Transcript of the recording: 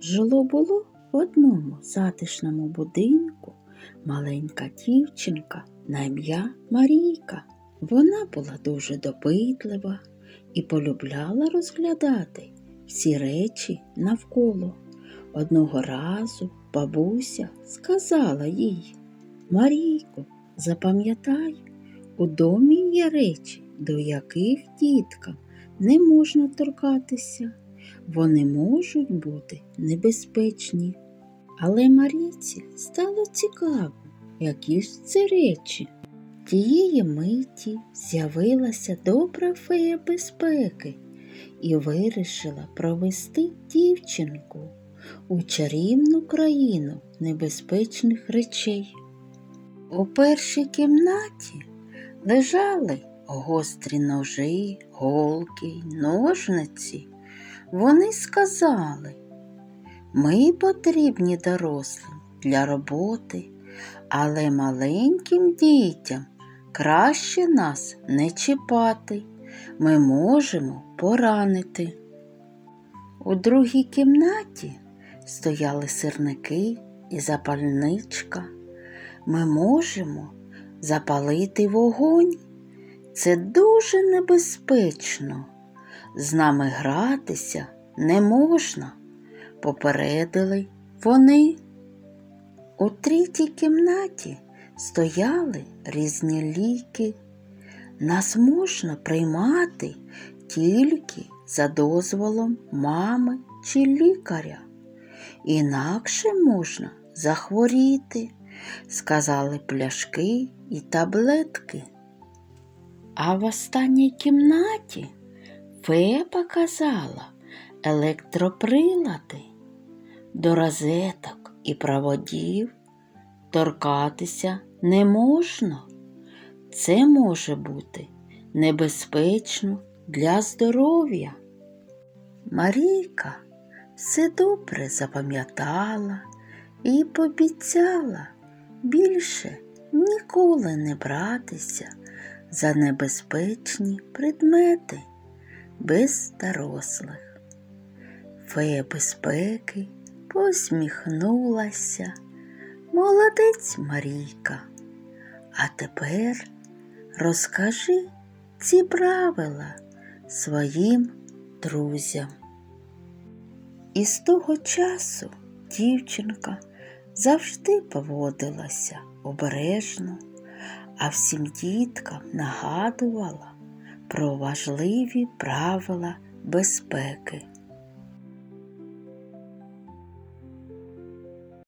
Жило було в одному затишному будинку маленька дівчинка на ім'я Марійка. Вона була дуже допитлива і полюбляла розглядати всі речі навколо. Одного разу бабуся сказала їй Марійко, запам'ятай, у домі є речі, до яких діткам не можна торкатися. Вони можуть бути небезпечні. Але Марійці стало цікаво, які ж це речі. Тієї миті з'явилася добра фея безпеки і вирішила провести дівчинку у чарівну країну небезпечних речей. У першій кімнаті лежали гострі ножі, голки ножниці. Вони сказали, ми потрібні дорослим для роботи, але маленьким дітям краще нас не чіпати. Ми можемо поранити. У другій кімнаті стояли сирники і запальничка. Ми можемо запалити вогонь. Це дуже небезпечно. З нами гратися не можна, попередили вони. У третій кімнаті стояли різні ліки. Нас можна приймати тільки за дозволом мами чи лікаря. Інакше можна захворіти, сказали пляшки і таблетки. А в останній кімнаті фея показала електроприлади до розеток і проводів торкатися не можна. Це може бути небезпечно для здоров'я. Марійка все добре запам'ятала і пообіцяла більше ніколи не братися за небезпечні предмети без дорослих. Фея безпеки посміхнулася. Молодець Марійка. А тепер розкажи ці правила своїм друзям. І з того часу дівчинка завжди поводилася обережно, а всім діткам нагадувала про важливі правила безпеки.